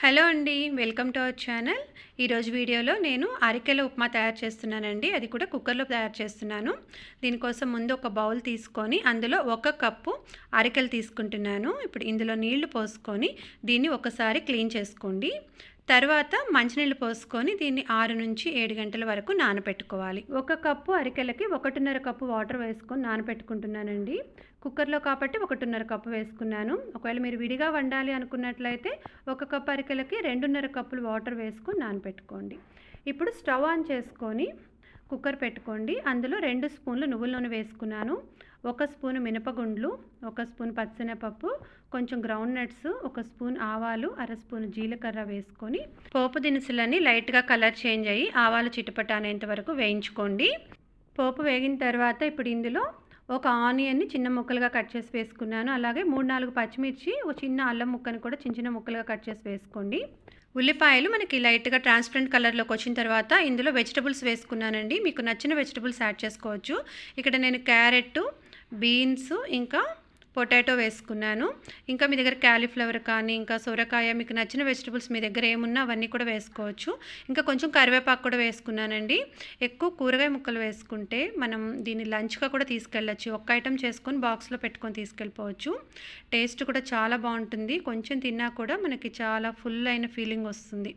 Hello అండి welcome to our channel. ఈరోజు వీడియోలో నేను అరికెల ఉప్మా తయారు చేస్తున్నానండి. అది కూడా కుక్కర్లో తయారు చేస్తున్నాను. దీనికోసం ముందు ఒక బౌల్ తీసుకొని అందులో ఒక కప్పు అరికెలు తీసుకుంటున్నాను. ఇప్పుడు ఇందులో నీళ్ళు పోసుకొని దీన్ని ఒకసారి క్లీన్ చేసుకోండి. తర్వాత మంచినీళ్ళు పోసుకొని దీన్ని ఆరు నుంచి ఏడు గంటల వరకు నానబెట్టుకోవాలి ఒక కప్పు అరికెలకి ఒకటిన్నర కప్పు వాటర్ వేసుకొని నానబెట్టుకుంటున్నానండి కుక్కర్లో కాబట్టి ఒకటిన్నర కప్పు వేసుకున్నాను. ఒకవేళ మీరు విడిగా వండాలి అనుకున్నట్లయితే ఒక కప్పు అరికెలకి రెండున్నర కప్పులు వాటర్ వేసుకొని నానబెట్టుకోండి ఇప్పుడు స్టవ్ ఆన్ చేసుకొని కుక్కర్ పెట్టుకోండి. అందులో రెండు స్పూన్లు నువ్వుల నూనె వేసుకున్నాను. ఒక స్పూన్ మినపగుండ్లు ఒక స్పూన్ పచ్చనపప్పు కొంచెం గ్రౌండ్ నట్స్ ఒక స్పూన్ ఆవాలు అర స్పూన్ జీలకర్ర వేసుకొని పోపు దినుసులన్నీ లైట్గా కలర్ చేంజ్ అయ్యి ఆవాలు చిటపట అనేంత వరకు వేయించుకోండి. పోపు వేగిన తర్వాత ఇప్పుడు ఇందులో ఒక ఆనియన్ని చిన్న ముక్కలుగా కట్ చేసి వేసుకున్నాను. అలాగే మూడు నాలుగు పచ్చిమిర్చి ఒక చిన్న అల్లం ముక్కని కూడా చిన్న చిన్న ముక్కలుగా కట్ చేసి వేసుకోండి. ఉల్లిపాయలు మనకి లైట్గా ట్రాన్స్పరెంట్ కలర్లోకి వచ్చిన తర్వాత ఇందులో వెజిటబుల్స్ వేసుకున్నానండి. మీకు నచ్చిన వెజిటబుల్స్ యాడ్ చేసుకోవచ్చు. ఇక్కడ నేను క్యారెట్ బీన్స్ ఇంకా పొటాటో వేసుకున్నాను. ఇంకా మీ దగ్గర క్యాలీఫ్లవర్ కానీ ఇంకా సొరకాయ మీకు నచ్చిన వెజిటబుల్స్ మీ దగ్గర ఏమున్నా అవన్నీ కూడా వేసుకోవచ్చు. ఇంకా కొంచెం కరివేపాకు కూడా వేసుకున్నానండి. ఎక్కువ కూరగాయ ముక్కలు వేసుకుంటే మనం దీన్ని లంచ్గా కూడా తీసుకెళ్ళచ్చు. ఒక్క ఐటెం చేసుకొని బాక్స్లో పెట్టుకొని తీసుకెళ్ళిపోవచ్చు. టేస్ట్ కూడా చాలా బాగుంటుంది. కొంచెం తిన్నా కూడా మనకి చాలా ఫుల్ అయిన ఫీలింగ్ వస్తుంది.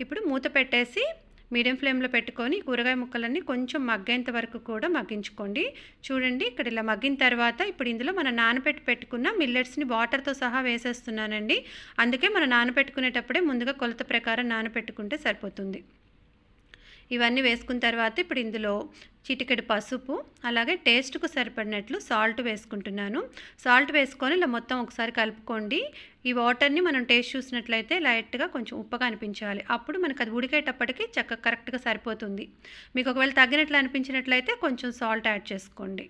ఇప్పుడు మూత పెట్టేసి మీడియం ఫ్లేమ్లో పెట్టుకొని కూరగాయ ముక్కలన్నీ కొంచెం మగ్గేంత వరకు కూడా మగ్గించుకోండి. చూడండి ఇక్కడ ఇలా మగ్గిన తర్వాత ఇప్పుడు ఇందులో మన నానబెట్టి పెట్టుకున్న మిల్లెట్స్ని వాటర్తో సహా వేసేస్తున్నానండి. అందుకే మనం నానబెట్టుకునేటప్పుడే ముందుగా కొలత ప్రకారం నానబెట్టుకుంటే సరిపోతుంది. ఇవన్నీ వేసుకున్న తర్వాత ఇప్పుడు ఇందులో చిటికెడు పసుపు అలాగే టేస్ట్కు సరిపడినట్లు సాల్ట్ వేసుకుంటున్నాను. సాల్ట్ వేసుకొని ఇలా మొత్తం ఒకసారి కలుపుకోండి. ఈ వాటర్ని మనం టేస్ట్ చూసినట్లయితే లైట్గా కొంచెం ఉప్పగా అనిపించాలి. అప్పుడు మనకు అది ఉడికేటప్పటికి చక్కగా కరెక్ట్గా సరిపోతుంది. మీకు ఒకవేళ తగ్గినట్లు అనిపించినట్లయితే కొంచెం సాల్ట్ యాడ్ చేసుకోండి.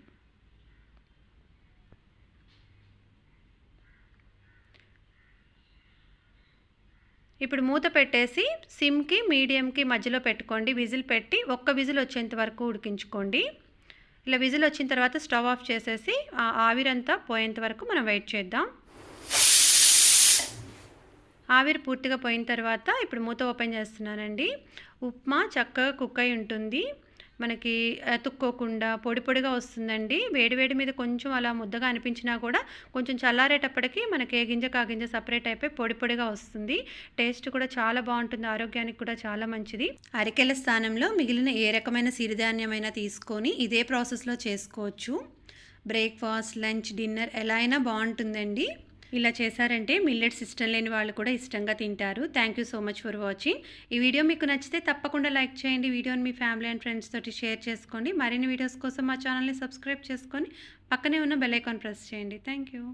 ఇప్పుడు మూత పెట్టేసి సిమ్కి మీడియంకి మధ్యలో పెట్టుకోండి. విజిల్ పెట్టి ఒక్క విజిల్ వచ్చేంత వరకు ఉడికించుకోండి. ఇలా విజిల్ వచ్చిన తర్వాత స్టవ్ ఆఫ్ చేసేసి ఆ ఆవిరంతా పోయేంత వరకు మనం వెయిట్ చేద్దాం. ఆవిరి పూర్తిగా పోయిన తర్వాత ఇప్పుడు మూత ఓపెన్ చేస్తున్నానండి. ఉప్మా చక్కగా కుక్ అయి ఉంటుంది. మనకి అతుక్కోకుండా పొడి పొడిగా వస్తుందండి. వేడివేడి మీద కొంచెం అలా ముద్దగా అనిపించినా కూడా కొంచెం చల్లారేటప్పటికి మనకి ఏ గింజ కా గింజ సపరేట్ అయిపోయి పొడి పొడిగా వస్తుంది. టేస్ట్ కూడా చాలా బాగుంటుంది. ఆరోగ్యానికి కూడా చాలా మంచిది. అరికెల స్థానంలో మిగిలిన ఏ రకమైన సిరిధాన్యమైనా తీసుకొని ఇదే ప్రాసెస్లో చేసుకోవచ్చు. బ్రేక్ఫాస్ట్ లంచ్ డిన్నర్ ఎలా అయినా బాగుంటుందండి. ఇలా చేశారంటే మిల్లెట్స్ ఇష్టం లేని వాళ్ళు కూడా ఇష్టంగా తింటారు. Thank you so much for watching ఈ వీడియో మీకు నచ్చితే తప్పకుండా లైక్ చేయండి. వీడియోని మీ ఫ్యామిలీ అండ్ ఫ్రెండ్స్ తోటి షేర్ చేసుకోండి. మరిన్ని వీడియోస్ కోసం మా ఛానల్ని సబ్స్క్రైబ్ చేసుకొని పక్కనే ఉన్న బెల్ ఐకాన్ ప్రెస్ చేయండి. Thank you